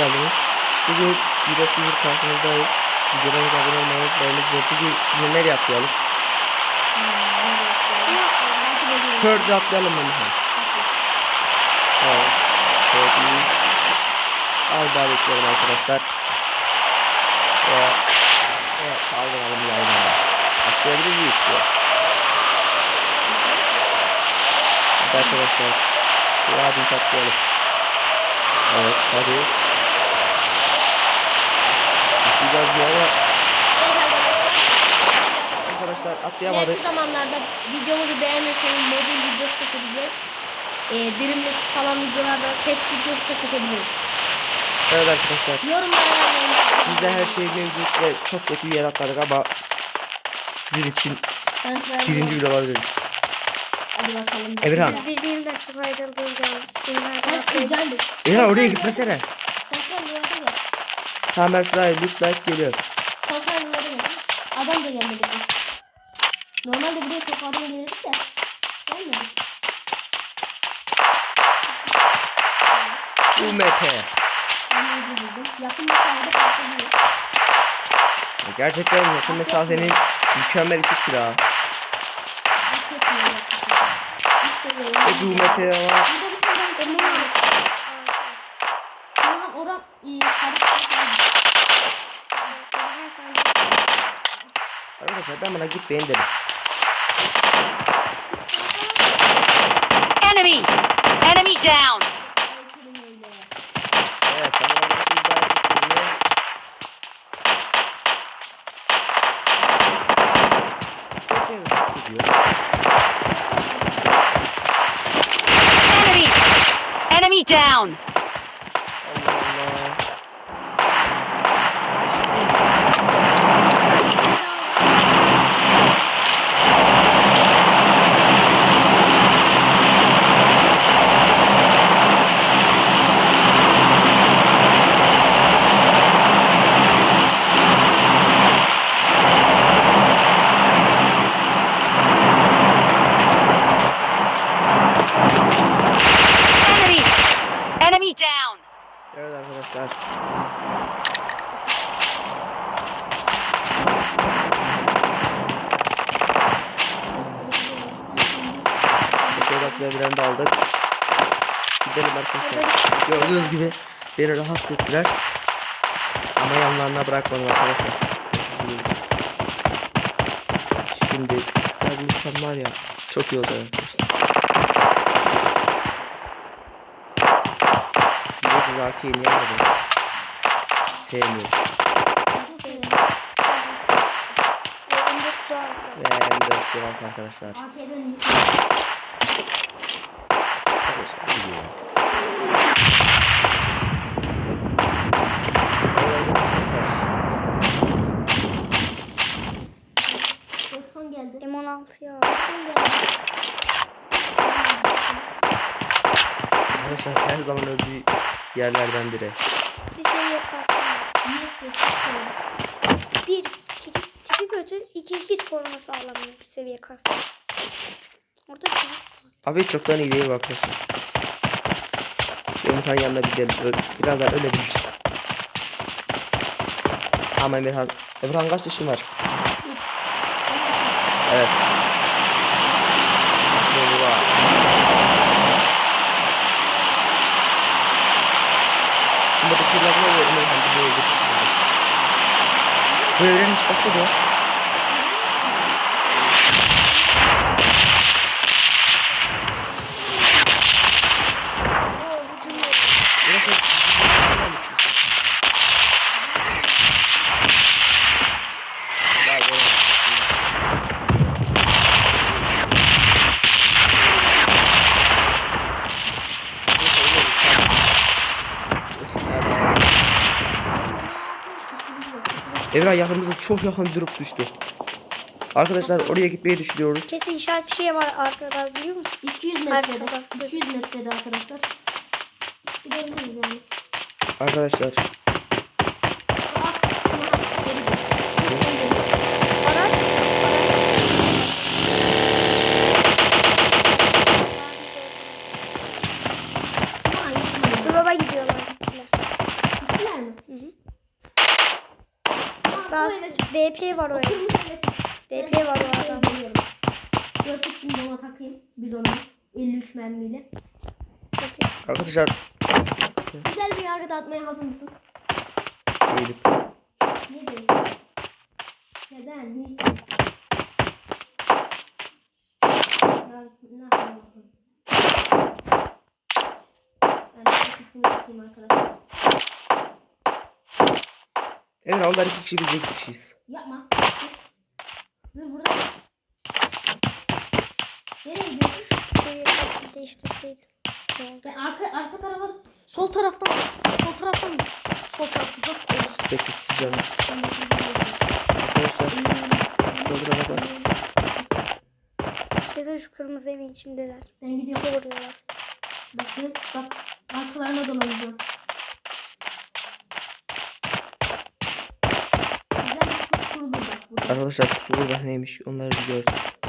geldiniz. Bugün Vida Silver karşınızdayız. Videolarımıza abone olmayı unutmayınız ve bugün neler yapalım? Third atlayalım Mihan? Tamam. Third'i az daha bekliyorum arkadaşlar. Ve evet, kaldıralım yayına. Atlayabilir miyiz ki? Hadi arkadaşlar. Hadi atlayalım. Evet hadi. Diye ama arkadaşlar atlayamadık. İleriki zamanlarda videomuzu beğenirseniz mobil videosu çekebiliriz. Ee, dilimlik falan videolarda test videosu da çekebiliriz. Evet arkadaşlar. Yorumlara yazmayı Bizde her şey mevcut ve çok kötü bir yer atladık ama sizin için birinci bile olabiliriz. Hadi bakalım. Emirhan. Biz birbirinden çok ayrıldığımız. Emirhan oraya gitmesene. Tamam ben şuraya loot like geliyor. Yuvarda gel. Adam da gelmedi. Normalde buraya çok adam gelirdi de. Gelmedi. UMP. Ben de özür dilerim. Yakın mesafede patladı. Gerçekten yakın mesafenin mükemmel iki silahı. Hak etmiyor. Hiç seviyorum. Ve UMP var. Burada bir Arkadaşlar ben buna gitmeyin dedim. Enemy! Enemy down! Evet tamam arkadaşlar daha iyi Enemy! Enemy down! Allah Allah. Enemy! Enemy down! Evet arkadaşlar. Ederim. de aldık. Gidelim arkadaşlar. Gördüğünüz gibi beni rahatsız ettiler. Ama yanlarına bırakmadım arkadaşlar. Şimdi insan var ya çok iyi oldu arkadaşlar. Bu niye almadınız? Sevmiyorum. Ve M4 silah arkadaşlar. Arkadaşlar biliyorum. Osman geldi. M16 ya. Osman geldi. Arkadaşlar her zaman öldüğü yerlerden biri. Bir seviye kasma var. Niye Bir tipi, tipi kötü. iki hiç koruma sağlamıyor bir seviye kasma. Orada bir Abi çoktan iyi değil arkadaşlar. Şu Emirhan yanına gidelim. Ö birazdan ölebilir. Ama Emirhan. Emirhan kaç yaşın var? Evet. Şimdi Emirhan? Bu böyle hiç baktı bu. Oo hücum yok. Burası Daha böyle. Evra yakınımızda çok yakın durup düştü. Arkadaşlar oraya gitmeyi düşünüyoruz. Kesin işaret bir şey var arkada biliyor musun? 200 metrede. Haritada. 200 metrede arkadaşlar. Gidelim yani. Arkadaşlar Aa, geri dön. Lütfen geri dön. Araç. Ama yıkmayın. Drop'a gidiyorlar. gittiler. Daha o eve çık. DP var o O evde. kırmızı eve çık. DP var o Ben adam. geliyorum. X'ini ona takayım. Biz ona 53 mermiyle. Arkadaşlar Güzel bir yargı dağıtmaya hazır mısın? eğilip Ne diyorsun? Neden? Niçin? Ne yapıyorsun? Ben dört x'ini takayım arkadaşlar. Evet onlar iki kişi biz de iki kişiyiz. Yapma. Dur burada. Nereye gidiyorsun? Kasını değiştirseydim. Ben arka arka tarafa sol taraftan sol taraftan. Sol tarafta çok geniş. Bekle siz canım. Arkadaşlar doldur araba. Kesin şu kırmızı evin içindeler. Ben gidiyorum. Su vuruyorlar. Bakın bak arkalarına bak burada. Arkadaşlar pusu burada neymiş onları bir görsün.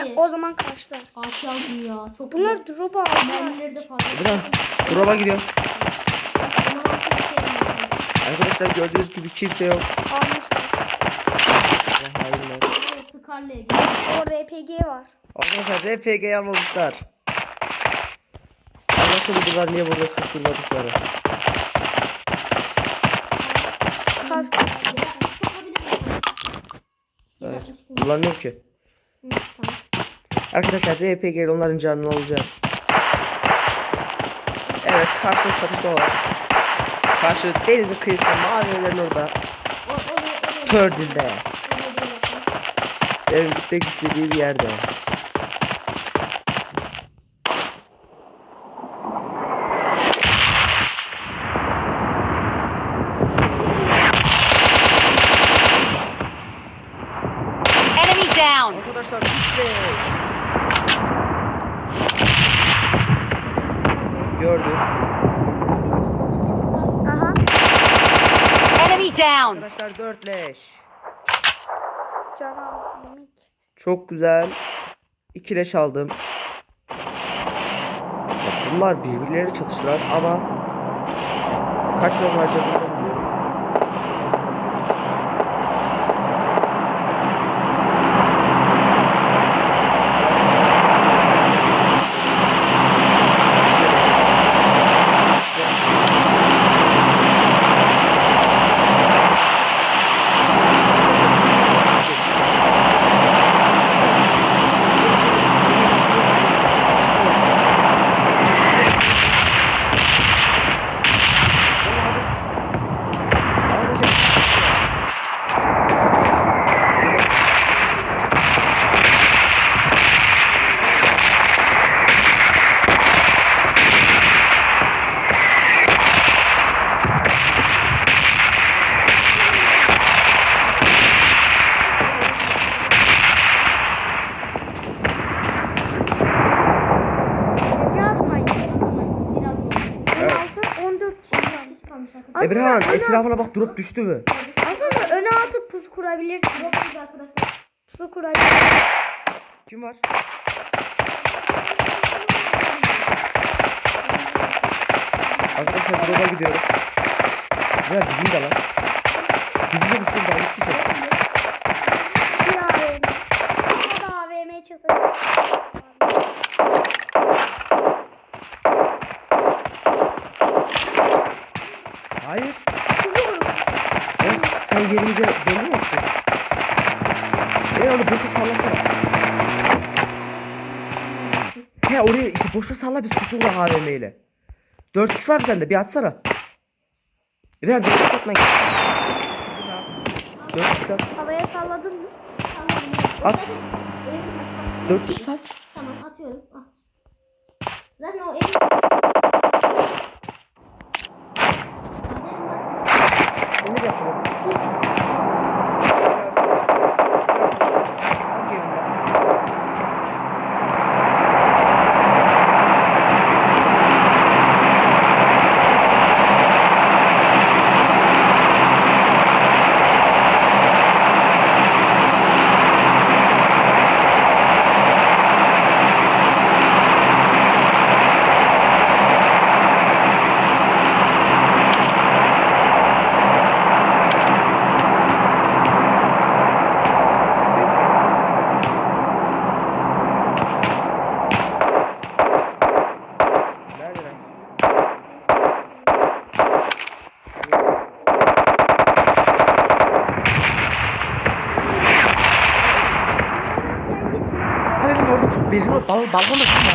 Ya o zaman karşılar. Aldım ya. Çok Bunlar güzel. drop aldılar. mermileri de fazla. Drop'a vermedi. Arkadaşlar gördüğünüz gibi kimse yok. Almışlar. Allah Scarlet'e gidiyor. O RPG var. Arkadaşlar RPG'yi almamışlar. Anlaşıldılar niye burada çok durmadıkları. Kask. Yapmıştım. Kullanmıyorum ki. Arkadaşlar RPG ile onların canını alacağım. Evet karşıda çatışma var. Karşı denizin kıyısında mavi evlerin orada. Tördil'de. Benim gitmek istediğim yerde. Enemy down. Arkadaşlar bitti. Gördüm. Aha. Enemy down. Arkadaşlar 4 leş. Çok güzel. 2 leş aldım. Bak Bunlar birbirleriyle çatıştılar ama kaç mermi harcadığını bilmiyorum. Önce atmayın. Biraz doğru. 16, 14 kişi var. Öne- etrafına bak durup düştü mü? Aslında öne atıp pusu kurabilirsin. Yok siz arkadaşlar. Pusu kurabilirsin. Kim var? Arkadaşlar drop'a gidiyorum. Ya bizim de lan. Bizim de düştüm daha gitti ki. Bir AVM. Da AVM çıktı. Hayır. Pusu vurun. Ya sen yerimize mi yaptın? E onu boşa sallasana. He oraya işte boşa salla biz pusulla AVM ile. 4x var sende? Bir atsana. Emirhan 4x atma. 4x at. Havaya salladın mı? Tamam. At. Ev- 4x at. Tamam atıyorum. Al. Zaten o ev... Emir yapalım. Hangi evinde? Kimse yok ya. Nerede lan? Sen git. Abi benim orada çok belli var. Bal balkon da kim ya?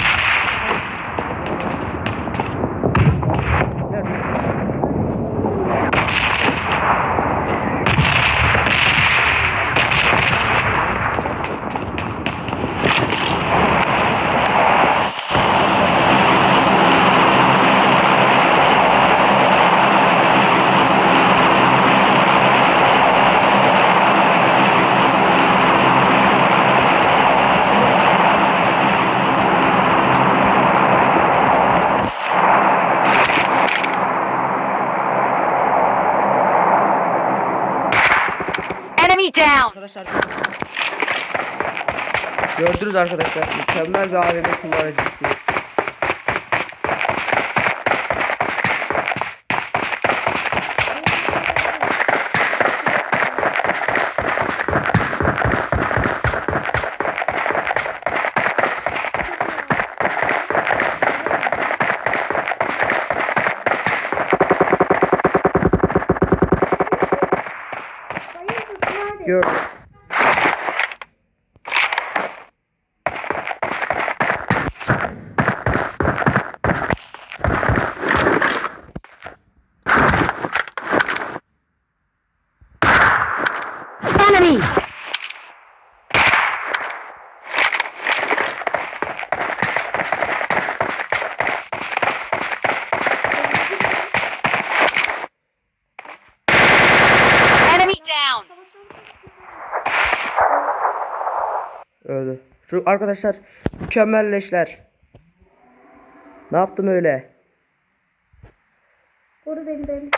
Nerede? Enemy down! Arkadaşlar Gördünüz arkadaşlar mükemmel bir AVM kullanıcısı. Şu arkadaşlar mükemmelleşler. Ne yaptım öyle? Koru beni beni.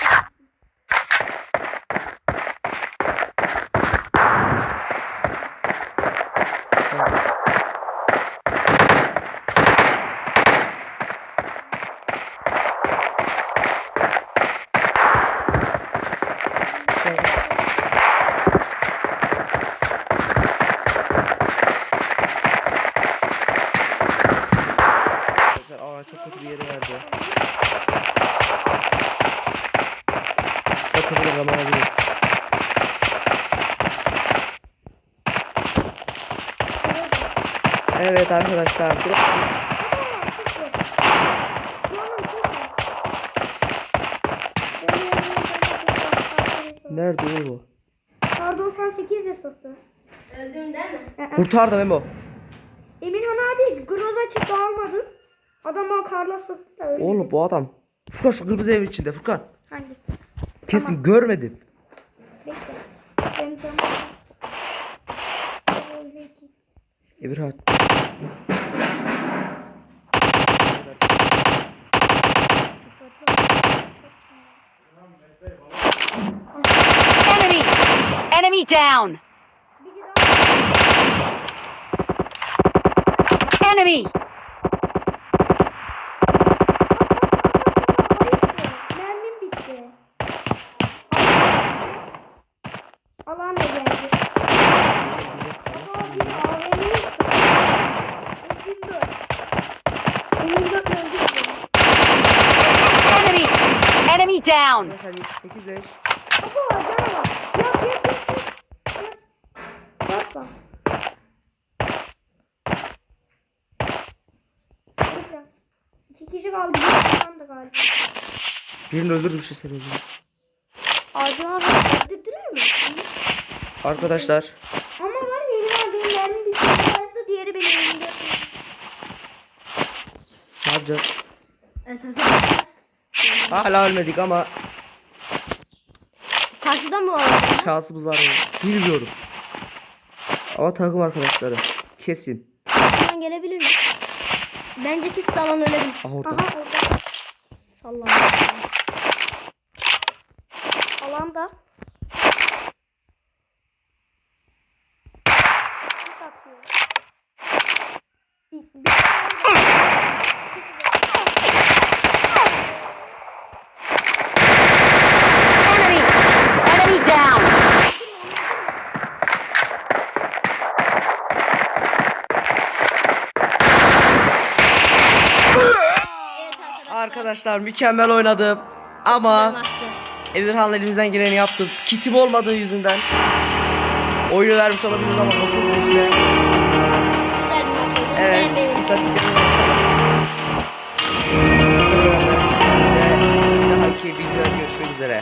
Arkadaşlar aa çok kötü bir yere verdi. Çok kötü bir zaman alıyor. Evet arkadaşlar. dur- Nerede o? Kar 98 de sattı. Öldüm değil mi? Kurtardı Memo. Emirhan abi groza çıktı almadın. Adam o karla sattı da öyle. Oğlum bu adam. Furkan şu kırmızı evin içinde Furkan. Hangi? Kesin görmedim. Bekle. Ben tamam. Emirhan. Enemy! Enemy down! Enemy! Down! Arkadaşlar 78 leş. Baba canavar. Yap yap yap yap. Yap. Yapma. Tekrar. İki kişi kaldı. Bir galiba. Birini öldürmüş seni. Ağacın orada öldürdüler mi? Arkadaşlar Ama var ya elim aldığım yerin bir tanesi diğeri benim elimde. ne yapacağız? Evet arkadaşlar. Hala ölmedik ama Karşıda mı var? şansımız var mı? Bilmiyorum. Ama takım arkadaşları. Kesin. Arkadan gelebilir mi? Bence de alan ölebilir. Aha orada. Aha orada. Sallama. Alanda. Sis atıyor. Bir- bir- Enemy! Enemy down! Evet arkadaşlar. Mükemmel oynadım. Ama Maçtı. Emirhan'la elimizden geleni yaptık. Kitim olmadığı yüzünden. Oyunu vermiş olabiliriz ama 9